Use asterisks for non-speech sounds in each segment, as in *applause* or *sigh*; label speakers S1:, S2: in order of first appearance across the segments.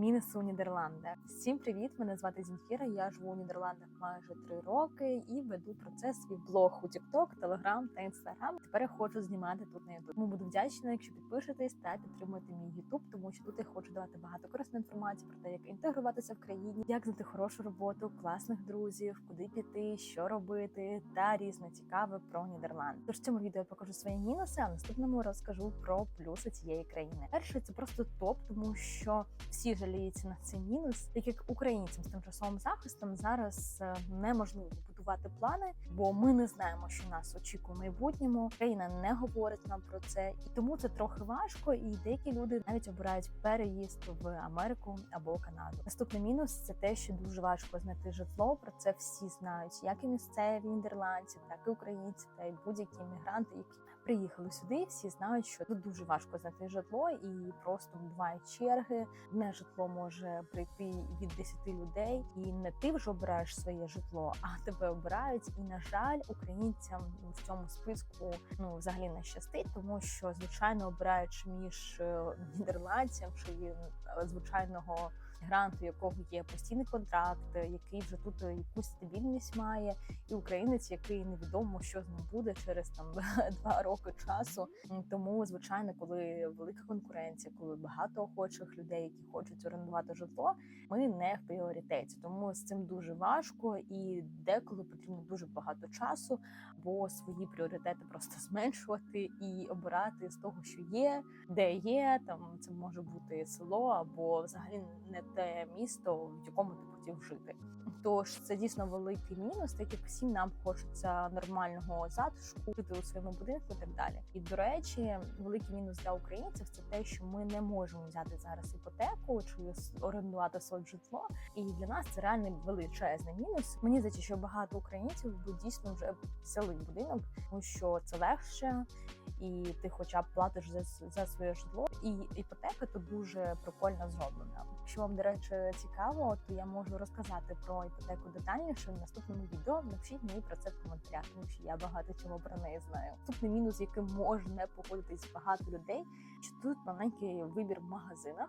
S1: Мінуси у Нідерландах. Всім привіт! Мене звати Зінфіра. Я живу у Нідерландах майже три роки і веду про це свій блог у TikTok, Telegram та Instagram. Тепер я хочу знімати тут на YouTube. Тому буду вдячна, якщо підпишетесь та підтримуєте мій YouTube, тому що тут я хочу давати багато корисної інформації про те, як інтегруватися в країні, як знайти хорошу роботу, класних друзів, куди піти, що робити, та різне цікаве про Нідерланди. Тож в цьому відео я покажу свої мінуси, а в наступному розкажу про плюси цієї країни. Перше, це просто топ, тому що всі жаліються на цей мінус, так як українцям з тимчасовим захистом зараз е, неможливо будувати плани, бо ми не знаємо, що нас очікує в майбутньому. Країна не говорить нам про це, і тому це трохи важко. І деякі люди навіть обирають переїзд в Америку або Канаду. Наступний мінус це те, що дуже важко знайти житло. Про це всі знають, як і місцеві нідерландці, так і українці, та й будь-які іммігранти, які приїхали сюди. Всі знають, що тут дуже важко знайти житло, і просто бувають черги. Не житло може прийти від 10 людей, і не ти вже обираєш своє житло, а тебе обирають. І на жаль, українцям в цьому списку ну взагалі не щастить, тому що звичайно обираючи між е, нідерландцем чи е, звичайного мігранту, у якого є постійний контракт, який вже тут якусь стабільність має, і українець, який невідомо, що з ним буде через там *laughs* два роки часу. Тому, звичайно, коли велика конкуренція, коли багато охочих людей, які хочуть орендувати житло, ми не в пріоритеті. Тому з цим дуже важко і деколи потрібно дуже багато часу, бо свої пріоритети просто *laughs* зменшувати і обирати з того, що є, де є. Там це може бути село або взагалі не те місто, в якому ти хотів жити. Тож це дійсно великий мінус, так як всім нам хочеться нормального затишку, жити у своєму будинку і так далі. І до речі, великий мінус для українців це те, що ми не можемо взяти зараз іпотеку чи орендувати своє житло. І для нас це реальний величезний мінус. Мені здається, що багато українців би дійсно вже взяли будинок, тому що це легше. І ти, хоча б платиш за за своє житло, і іпотека тут дуже прикольно зроблена. Якщо вам, до речі, цікаво, то я можу розказати про іпотеку детальніше в наступному відео. Напишіть мені про це в коментарях, тому що я багато чого про неї знаю. Наступний мінус, яким може не погодитись багато людей, що тут маленький вибір в магазинах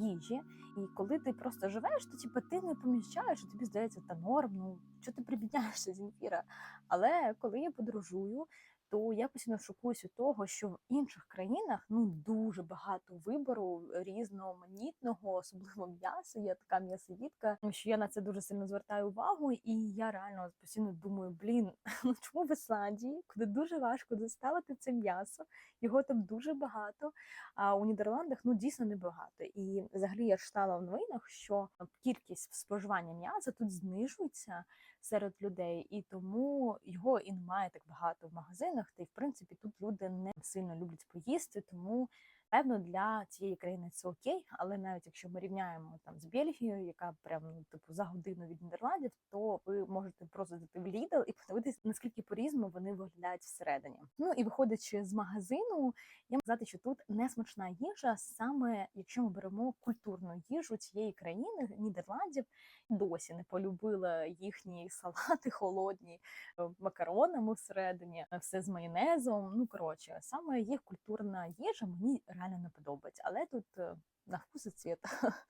S1: їжі, і коли ти просто живеш, то типу, ти не поміщаєш, і тобі здається, та норм, ну що ти прибідняєшся Зінфіра. Але коли я подорожую то я постійно шокуюся того, що в інших країнах ну дуже багато вибору різноманітного, особливо м'яса. Я така м'ясоїдка, що я на це дуже сильно звертаю увагу, і я реально постійно думаю: блін, *laughs* ну чому в Ісландії, куди дуже важко доставити це м'ясо, його там дуже багато. А у Нідерландах ну дійсно небагато. І взагалі я читала в новинах, що кількість споживання м'яса тут знижується серед людей, і тому його і немає так багато в магазинах. Та й в принципі тут люди не сильно люблять поїсти, тому Певно, для цієї країни це окей, але навіть якщо ми рівняємо там з Бельгією, яка прям ну типу за годину від Нідерландів, то ви можете просто зайти в Lidl і подивитися, наскільки по різному вони виглядають всередині. Ну і виходячи з магазину, я можу сказати, що тут не смачна їжа, саме якщо ми беремо культурну їжу цієї країни, Нідерландів, досі не полюбила їхні салати холодні е, макаронами всередині, все з майонезом. Ну коротше, саме їх культурна їжа мені реально не подобається. Але тут е, на вкус і цвіт. *laughs*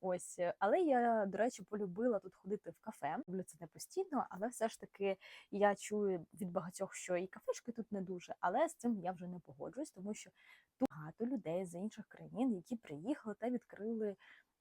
S1: Ось, але я, до речі, полюбила тут ходити в кафе. Люблю це не постійно, але все ж таки я чую від багатьох, що і кафешки тут не дуже. Але з цим я вже не погоджуюсь, тому що тут багато людей з інших країн, які приїхали та відкрили.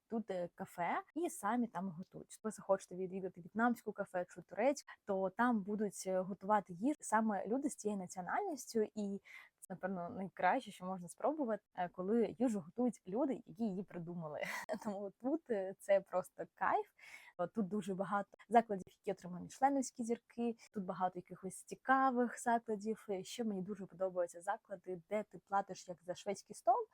S1: Тут е, кафе і самі там готують. Ви захочете відвідати в'єтнамську кафе чи турецьку, то там будуть е, готувати їжу саме люди з цією національністю, і напевно найкраще, що можна спробувати, е, коли їжу готують люди, які її придумали. *laughs* Тому тут е, це просто кайф. Тут дуже багато закладів, які отримані членовські зірки. Тут багато якихось цікавих закладів. Ще мені дуже подобаються заклади, де ти платиш як за шведський стол,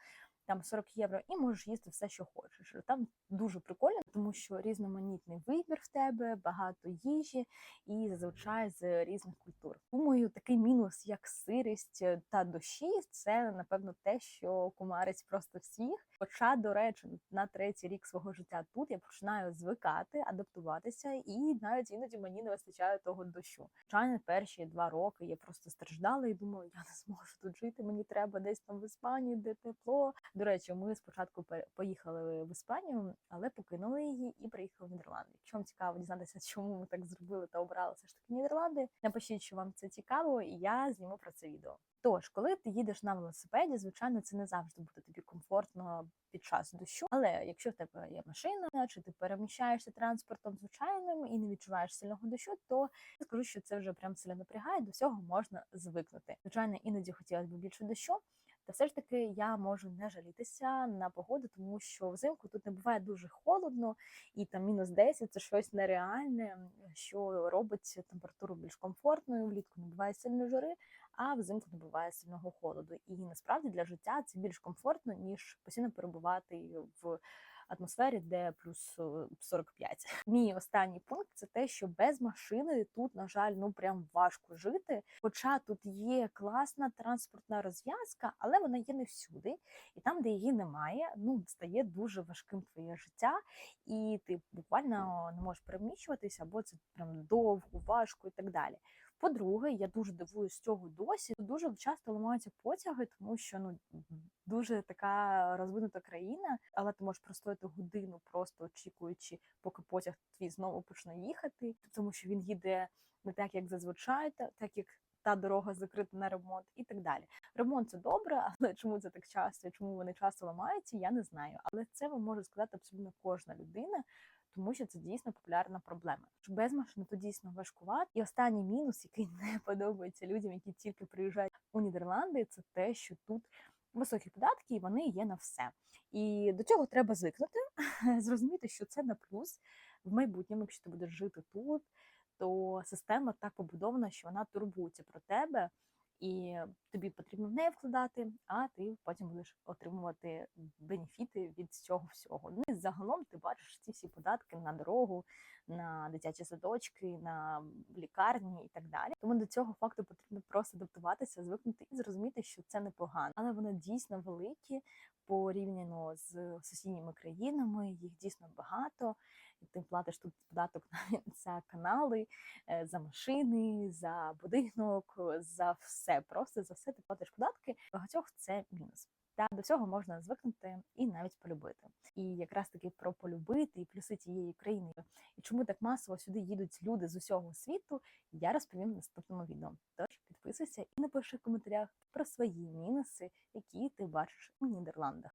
S1: там 40 євро, і можеш їсти все, що хочеш. Там дуже прикольно, тому що різноманітний вибір в тебе, багато їжі і зазвичай з різних культур. Думаю, такий мінус, як сирість та дощі, це напевно те, що кумарить просто всіх. Хоча, до речі, на третій рік свого життя тут я починаю звикати, адаптуватися, і навіть іноді мені не вистачає того дощу. Звичайно, перші два роки я просто страждала і думала, я не зможу тут жити. Мені треба десь там в Іспанії, де тепло, До речі, ми спочатку поїхали в Іспанію, але покинули її і приїхали в Нідерланди. Вам цікаво дізнатися, *laughs* чому ми так зробили та обрали все ж таки Нідерланди, напишіть, що вам це цікаво, і я зніму про це відео. Тож, коли ти їдеш на велосипеді, звичайно, це не завжди буде тобі комфортно під час дощу. Але якщо в тебе є машина, чи ти переміщаєшся транспортом звичайним і не відчуваєш сильного дощу, то я скажу, що це вже прям сильно напрягає. До всього можна звикнути. Звичайно, іноді хотілося б більше дощу. Та все ж таки я можу не жалітися на погоду, тому що взимку тут не буває дуже холодно, і там мінус 10 – це щось нереальне, що робить температуру більш комфортною. Влітку не буває сильної жари, а взимку не буває сильного холоду. І насправді для життя це більш комфортно, ніж постійно перебувати в атмосфері, де плюс е, 45. Мій останній пункт це те, що без машини тут, на жаль, ну прям важко жити. Хоча тут є класна транспортна розв'язка, але вона є не всюди. І там, де її немає, ну стає дуже важким твоє життя, і ти буквально не можеш переміщуватися, або це прям довго, важко і так далі. По-друге, я дуже дивуюсь цього досі. Дуже часто ламаються потяги, тому що ну дуже така розвинута країна, але ти можеш простояти годину, просто очікуючи, поки потяг твій знову почне їхати, тому що він їде не так, як зазвичай, та- так як та дорога закрита на ремонт, і так далі. Ремонт це добре, *laughs* але чому це так часто, чому вони часто ламаються, я не знаю. Але це вам може сказати абсолютно кожна людина. Тому що це дійсно популярна проблема. Що без машини то дійсно важкувато. І останній мінус, який *laughs* не подобається людям, які тільки приїжджають у Нідерланди, це те, що тут високі податки, і вони є на все. І до цього треба звикнути, *laughs* зрозуміти, що це на плюс в майбутньому, якщо ти будеш жити тут, то система так побудована, що вона турбується про тебе. І тобі потрібно в неї вкладати, а ти потім будеш отримувати бенефіти від цього всього. Ну і загалом ти бачиш ці всі податки на дорогу, на дитячі садочки, на лікарні і так далі. Тому до цього факту потрібно просто адаптуватися, звикнути і зрозуміти, що це непогано, але вони дійсно великі порівняно з сусідніми країнами. Їх дійсно багато. Ти платиш тут податок *laughs* за канали, е, за машини, за будинок, за все. Просто за все ти платиш податки. Багатьох це мінус. Та до цього можна звикнути і навіть полюбити. І якраз таки про полюбити і плюси тієї країни. І чому так масово сюди їдуть люди з усього світу, я розповім в наступному відео. Підписуйся і напиши в коментарях про свої мінуси, які ти бачиш у Нідерландах.